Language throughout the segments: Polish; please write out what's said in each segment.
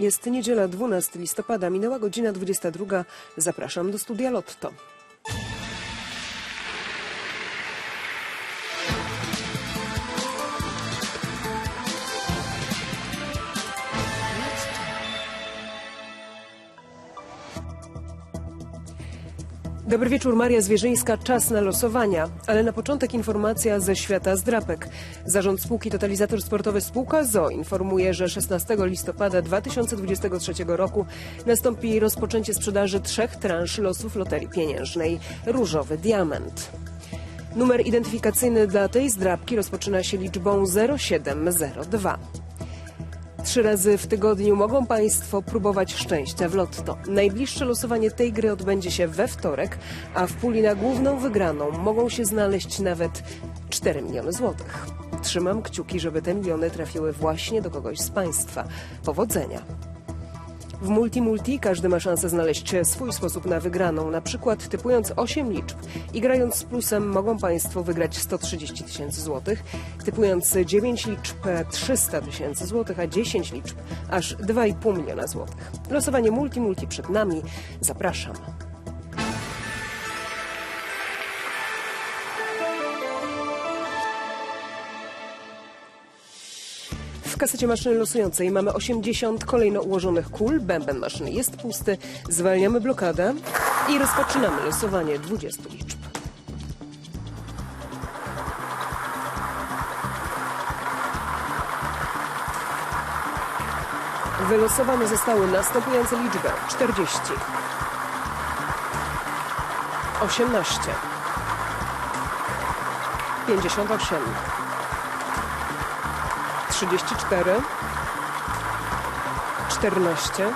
Jest niedziela 12 listopada, minęła godzina 22. Zapraszam do studia Lotto. Dobry wieczór, Maria Zwierzyńska. Czas na losowania, ale na początek informacja ze świata zdrapek. Zarząd spółki Totalizator Sportowy Spółka ZO informuje, że 16 listopada 2023 roku nastąpi rozpoczęcie sprzedaży trzech transz losów loterii pieniężnej. Różowy Diament. Numer identyfikacyjny dla tej zdrabki rozpoczyna się liczbą 0702. Trzy razy w tygodniu mogą Państwo próbować szczęścia w lotto. Najbliższe losowanie tej gry odbędzie się we wtorek, a w puli na główną wygraną mogą się znaleźć nawet 4 miliony złotych. Trzymam kciuki, żeby te miliony trafiły właśnie do kogoś z Państwa. Powodzenia! W Multi Multi każdy ma szansę znaleźć swój sposób na wygraną. Na przykład typując 8 liczb i grając z plusem mogą Państwo wygrać 130 tysięcy złotych. Typując 9 liczb 300 tysięcy złotych, a 10 liczb aż 2,5 miliona złotych. Losowanie Multi Multi przed nami. Zapraszam. Kasecie maszyny losującej mamy 80 kolejno ułożonych kul. Bęben maszyny jest pusty. Zwalniamy blokadę i rozpoczynamy losowanie 20 liczb. Wylosowane zostały następujące liczby 40, 18, 58, 34, 14,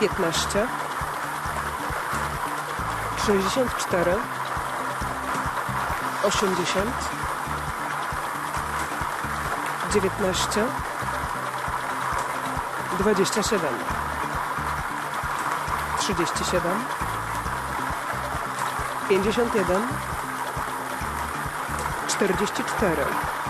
15, 64, 80, 19, 27, 37, 51, 44,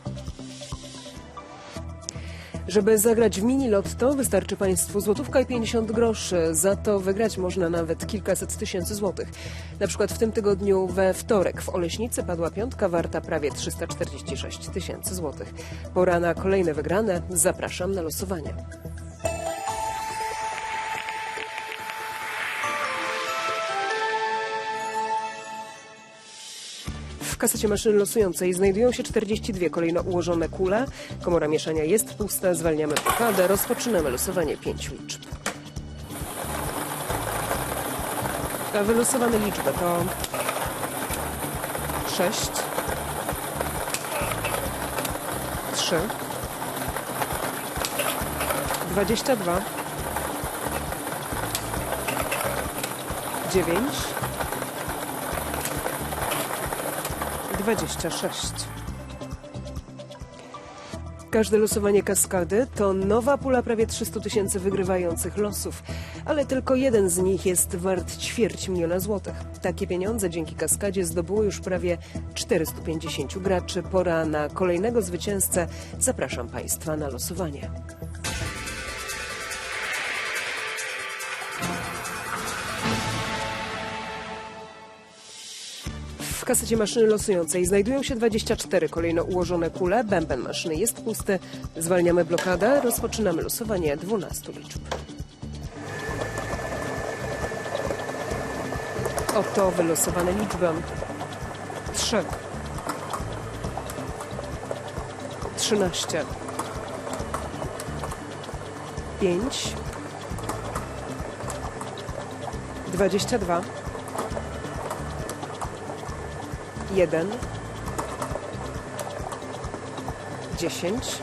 Żeby zagrać w mini lotto wystarczy Państwu złotówka i 50 groszy. Za to wygrać można nawet kilkaset tysięcy złotych. Na przykład w tym tygodniu we wtorek w Oleśnicy padła piątka warta prawie 346 tysięcy złotych. Pora na kolejne wygrane. Zapraszam na losowanie. Kasecie maszyny losującej znajdują się 42 kolejno ułożone kule. Komora mieszania jest pusta, zwalniamy blokadę, rozpoczynamy losowanie pięciu liczb. A wylosowane liczby to 6, 3, 22, 9, 26. Każde losowanie kaskady to nowa pula prawie 300 tysięcy wygrywających losów, ale tylko jeden z nich jest wart ćwierć miliona złotych. Takie pieniądze dzięki kaskadzie zdobyło już prawie 450 graczy. Pora na kolejnego zwycięzcę. Zapraszam Państwa na losowanie. Kasecie maszyny losującej znajdują się 24 kolejno ułożone kule. Bęben maszyny jest pusty. Zwalniamy blokadę. Rozpoczynamy losowanie 12 liczb. Oto wylosowane liczby. 3 13 5 22 1 10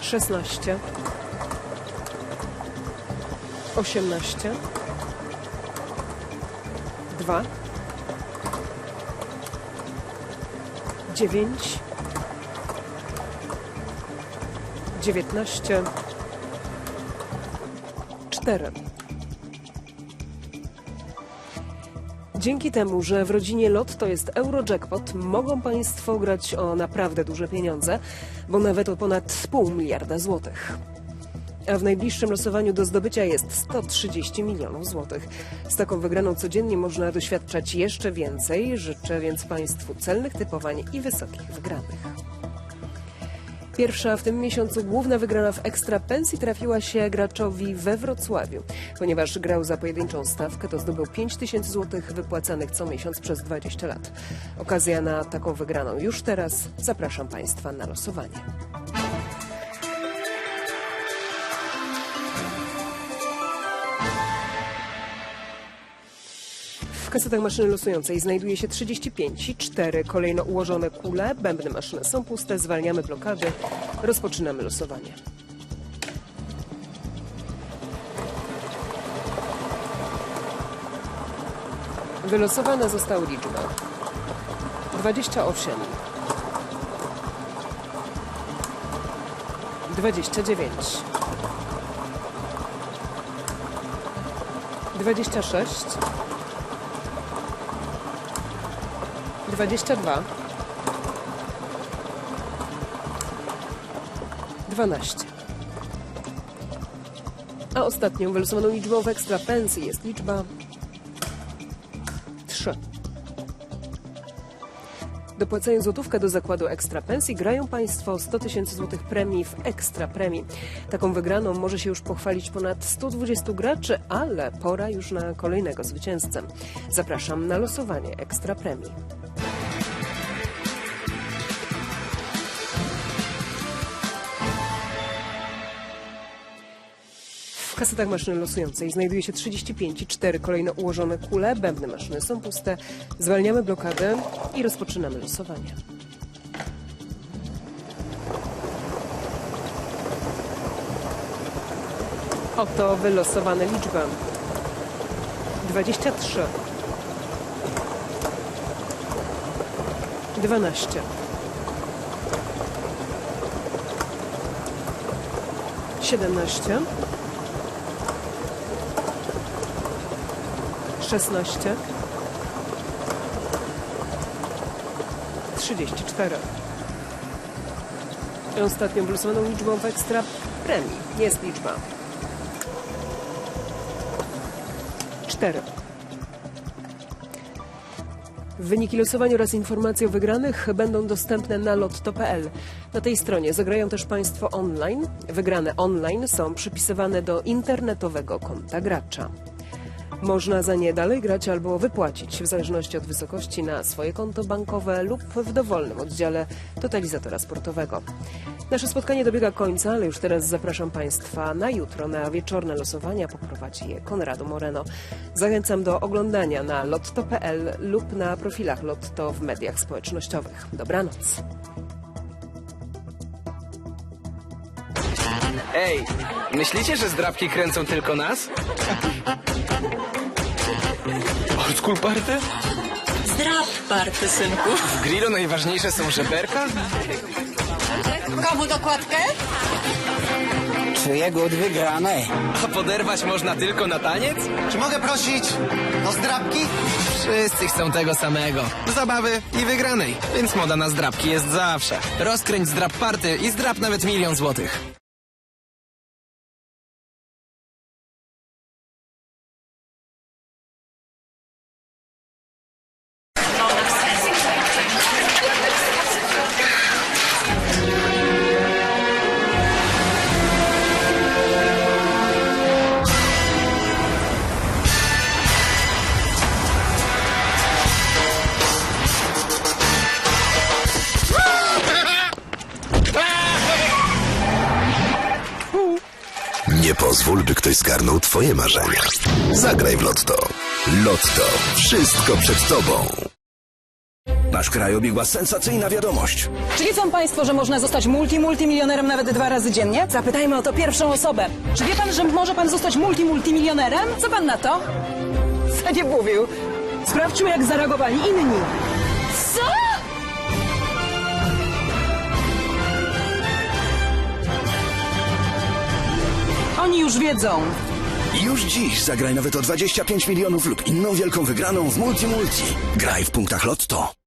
16 osiemnaście, dwa, dziewięć, dziewiętnaście, cztery. Dzięki temu, że w rodzinie LOT to jest Eurojackpot, mogą Państwo grać o naprawdę duże pieniądze, bo nawet o ponad pół miliarda złotych. A w najbliższym losowaniu do zdobycia jest 130 milionów złotych. Z taką wygraną codziennie można doświadczać jeszcze więcej. Życzę więc Państwu celnych typowań i wysokich wygranych. Pierwsza w tym miesiącu główna wygrana w ekstra pensji trafiła się graczowi we Wrocławiu. Ponieważ grał za pojedynczą stawkę, to zdobył 5 tysięcy złotych wypłacanych co miesiąc przez 20 lat. Okazja na taką wygraną już teraz. Zapraszam Państwa na losowanie. Kasetach maszyny losującej znajduje się 35 i 4 kolejno ułożone kule. Bębny maszyny są puste, zwalniamy blokady, rozpoczynamy losowanie. Wylosowane zostały liczby 28 29 26 22 12 A ostatnią wylosowaną liczbą w ekstra pensji jest liczba 3. Dopłacają złotówkę do zakładu ekstra pensji, grają Państwo o 100 tysięcy złotych premii w ekstra premii. Taką wygraną może się już pochwalić ponad 120 graczy, ale pora już na kolejnego zwycięzcę. Zapraszam na losowanie ekstra premii. Kasetach maszyny losującej znajduje się 35 i 4 kolejno ułożone kule. Bębny maszyny są puste. Zwalniamy blokadę i rozpoczynamy losowanie. Oto wylosowane liczby. 23 12 17 16 34 I Ostatnią wylosowaną liczbą w ekstra premii jest liczba 4 Wyniki losowania oraz informacje o wygranych będą dostępne na lotto.pl. Na tej stronie zagrają też Państwo online. Wygrane online są przypisywane do internetowego konta gracza. Można za nie dalej grać albo wypłacić, w zależności od wysokości, na swoje konto bankowe lub w dowolnym oddziale totalizatora sportowego. Nasze spotkanie dobiega końca, ale już teraz zapraszam Państwa na jutro na wieczorne losowania. Poprowadzi je Konrado Moreno. Zachęcam do oglądania na lotto.pl lub na profilach Lotto w mediach społecznościowych. Dobranoc. Ej, myślicie, że zdrabki kręcą tylko nas? Old school party? Zdrab party, synku. W grillu najważniejsze są żeberka? Komu dokładkę? Czuję głód wygranej. A poderwać można tylko na taniec? Czy mogę prosić o zdrabki? Wszyscy chcą tego samego. Zabawy i wygranej. Więc moda na zdrabki jest zawsze. Rozkręć zdrab party i zdrab nawet milion złotych. Nie pozwól, by ktoś zgarnął twoje marzenia. Zagraj w Lotto. Lotto. Wszystko przed tobą. nasz kraj obiegła sensacyjna wiadomość. Czy wiedzą Państwo, że można zostać multi-multimilionerem nawet dwa razy dziennie? Zapytajmy o to pierwszą osobę. Czy wie Pan, że może Pan zostać multi-multimilionerem? Co Pan na to? Co nie mówił? Sprawdźmy, jak zareagowali inni. Co? Oni już wiedzą. Już dziś zagraj nawet o 25 milionów lub inną wielką wygraną w Multi Multi. Graj w punktach Lotto.